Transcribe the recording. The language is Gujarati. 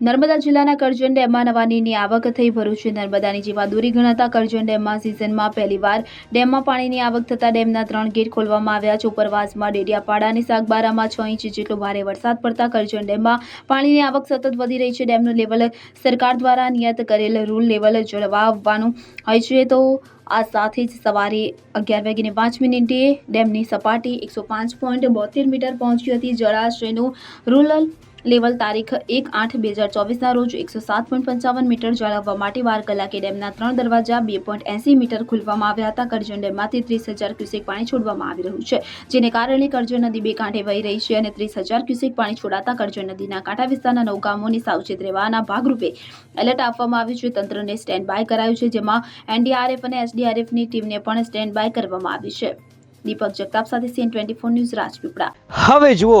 નર્મદા જિલ્લાના કરજણ ડેમમાં નવા નીરની આવક થઈ ભરૂચ નર્મદાની જીવાદોરી ગણાતા કરજણ ડેમમાં સિઝનમાં પહેલીવાર ડેમમાં પાણીની આવક થતા ડેમના ત્રણ ગેટ ખોલવામાં આવ્યા છે. ઉપરવાસમાં ડેડિયાપાડા અને સાગબારામાં છ ઇંચ જેટલો ભારે વરસાદ પડતા કરજણ ડેમમાં પાણીની આવક સતત વધી રહી છે. ડેમનું લેવલ સરકાર દ્વારા નિયત કરેલ રૂલ લેવલ જળવાવવાનું હોય છે. તો આ સાથે જ સવારે અગિયાર વાગીને પાંચ મિનિટે ડેમની સપાટી એકસો પાંચ પોઈન્ટ બોતેર મીટર પહોંચી હતી. જળાશયનું રૂરલ લેવલ તારીખ એક આઠ બે હજાર ચોવીસના રોજ એકસો સાત પોઈન્ટ પંચાવન મીટર જાળવવા માટે બાર કલાકે ડેમના ત્રણ દરવાજા બે પોઈન્ટ એંસી મીટર ખોલવામાં આવ્યા હતા. કરજણ ડેમમાંથી ત્રીસ હજાર ક્યુસેક પાણી છોડવામાં આવી રહ્યું છે, જેને કારણે કરજણ નદી બે કાંઠે વહી રહી છે અને ત્રીસ હજાર ક્યુસેક પાણી છોડાતા કરજણ નદીના કાંઠા વિસ્તારના નવ ગામોની સાવચેત રહેવાના ભાગરૂપે એલર્ટ આપવામાં આવ્યું છે. તંત્રને સ્ટેન્ડ બાય કરાયું છે, જેમાં એનડીઆરએફ અને એસડીઆરએફની ટીમને પણ સ્ટેન્ડ બાય કરવામાં આવી છે. દીપક જગતાપ સાથે CN twenty four news Rajpipla. હવે જુઓ